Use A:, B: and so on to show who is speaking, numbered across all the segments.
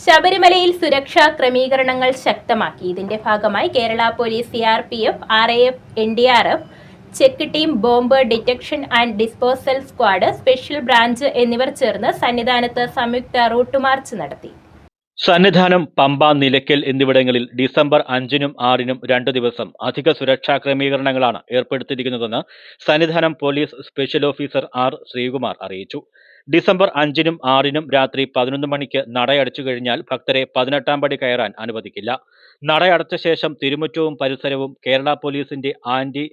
A: ശബരിമലയിൽ സുരക്ഷാ ക്രമീകരണങ്ങൾ ശക്തമാക്കി. ഇതിന്റെ ഭാഗമായി Kerala police C R P F R A F N D R F check team bomb detection and disposal squad special branch എന്നിവർ ചേർന്ന് സന്നിധാനത്ത് സംയുക്ത റൂട്ട് മാർച്ച് നടത്തി.
B: സന്നിധാനം പമ്പ നിലയ്ക്കൽ എന്നിവിടങ്ങളിൽ ഡിസംബർ അഞ്ചിനും ആറിനും രണ്ടു ദിവസം അധിക സുരക്ഷാ ക്രമീകരണങ്ങളാണ് ഏർപ്പെടുത്തിയിരിക്കുന്നതെന്ന് Sannidhanam police special officer R Sreekumar അറിയിച്ചു. ഡിസംബർ അഞ്ചിനും ആറിനും രാത്രി പതിനൊന്ന് മണിക്ക് നടയടച്ചു കഴിഞ്ഞാൽ ഭക്തരെ പതിനെട്ടാം പടി കയറാൻ അനുവദിക്കില്ല. നടയടച്ച ശേഷം തിരുമുറ്റവും പരിസരവും കേരള പോലീസിന്റെ ആന്റി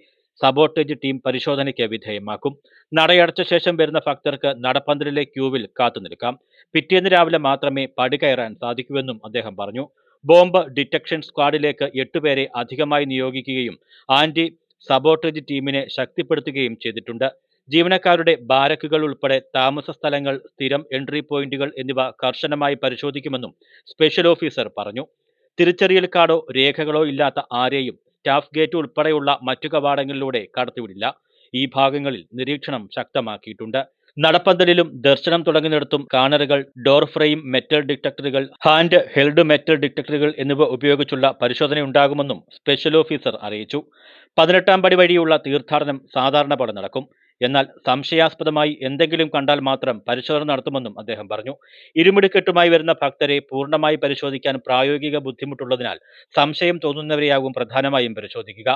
B: സബോർട്ടേജ് ടീം പരിശോധനയ്ക്ക് വിധേയമാക്കും. നടയടച്ച ശേഷം വരുന്ന ഭക്തർക്ക് നടപ്പന്തലിലെ ക്യൂവിൽ കാത്തുനിൽക്കാം. പിറ്റേന്ന് രാവിലെ മാത്രമേ പടി കയറാൻ സാധിക്കൂവെന്നും അദ്ദേഹം പറഞ്ഞു. ബോംബ് ഡിറ്റക്ഷൻ സ്ക്വാഡിലേക്ക് എട്ടുപേരെ അധികമായി നിയോഗിക്കുകയും ആന്റി സബോർട്ടേജ് ടീമിനെ ശക്തിപ്പെടുത്തുകയും ചെയ്തിട്ടുണ്ട്. ജീവനക്കാരുടെ ബാരക്കുകൾ ഉൾപ്പെടെ താമസ സ്ഥലങ്ങൾ സ്ഥിരം എൻട്രി പോയിന്റുകൾ എന്നിവ കർശനമായി പരിശോധിക്കുമെന്നും സ്പെഷ്യൽ ഓഫീസർ പറഞ്ഞു. തിരിച്ചറിയൽ കാർഡോ രേഖകളോ ഇല്ലാത്ത ആരെയും സ്റ്റാഫ് ഗേറ്റ് ഉൾപ്പെടെയുള്ള മറ്റു കവാടങ്ങളിലൂടെ കടത്തിവിടില്ല. ഈ ഭാഗങ്ങളിൽ നിരീക്ഷണം ശക്തമാക്കിയിട്ടുണ്ട്. നടപ്പന്തലിലും ദർശനം തുടങ്ങുന്നിടത്തും കാണറുകൾ ഡോർ ഫ്രെയിം മെറ്റൽ ഡിറ്റക്ടറുകൾ ഹാൻഡ് ഹെൽഡ് മെറ്റൽ ഡിറ്റക്ടറുകൾ എന്നിവ ഉപയോഗിച്ചുള്ള പരിശോധനയുണ്ടാകുമെന്നും സ്പെഷ്യൽ ഓഫീസർ അറിയിച്ചു. പതിനെട്ടാം പടി വഴിയുള്ള തീർത്ഥാടനം സാധാരണ പോലെ നടക്കും. എന്നാൽ സംശയാസ്പദമായി എന്തെങ്കിലും കണ്ടാൽ മാത്രം പരിശോധന നടത്തുമെന്നും അദ്ദേഹം പറഞ്ഞു. ഇരുമിടിക്കെട്ടുമായി വരുന്ന ഭക്തരെ പൂർണമായി പരിശോധിക്കാൻ പ്രായോഗിക ബുദ്ധിമുട്ടുള്ളതിനാൽ സംശയം തോന്നുന്നവരെയാകും പ്രധാനമായും പരിശോധിക്കുക.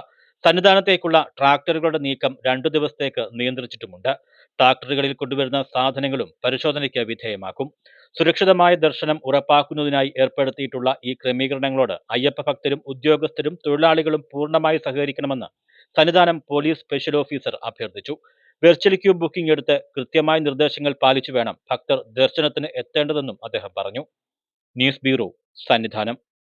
B: സന്നിധാനത്തേക്കുള്ള ട്രാക്ടറുകളുടെ നീക്കം രണ്ടു ദിവസത്തേക്ക് നിയന്ത്രിച്ചിട്ടുമുണ്ട്. ട്രാക്ടറുകളിൽ കൊണ്ടുവരുന്ന സാധനങ്ങളും പരിശോധനയ്ക്ക് വിധേയമാക്കും. സുരക്ഷിതമായ ദർശനം ഉറപ്പാക്കുന്നതിനായി ഏർപ്പെടുത്തിയിട്ടുള്ള ഈ ക്രമീകരണങ്ങളോട് അയ്യപ്പ ഭക്തരും ഉദ്യോഗസ്ഥരും തൊഴിലാളികളും പൂർണമായി സഹകരിക്കണമെന്ന് സന്നിധാനം പോലീസ് സ്പെഷ്യൽ ഓഫീസർ അഭ്യർത്ഥിച്ചു. വെർച്വൽ ക്യൂ ബുക്കിംഗ് എടുത്ത് കൃത്യമായ നിർദ്ദേശങ്ങൾ പാലിച്ചു വേണം ഭക്തർ ദർശനത്തിന് എത്തേണ്ടതെന്നും അദ്ദേഹം പറഞ്ഞു. News bureau Sannidhanam.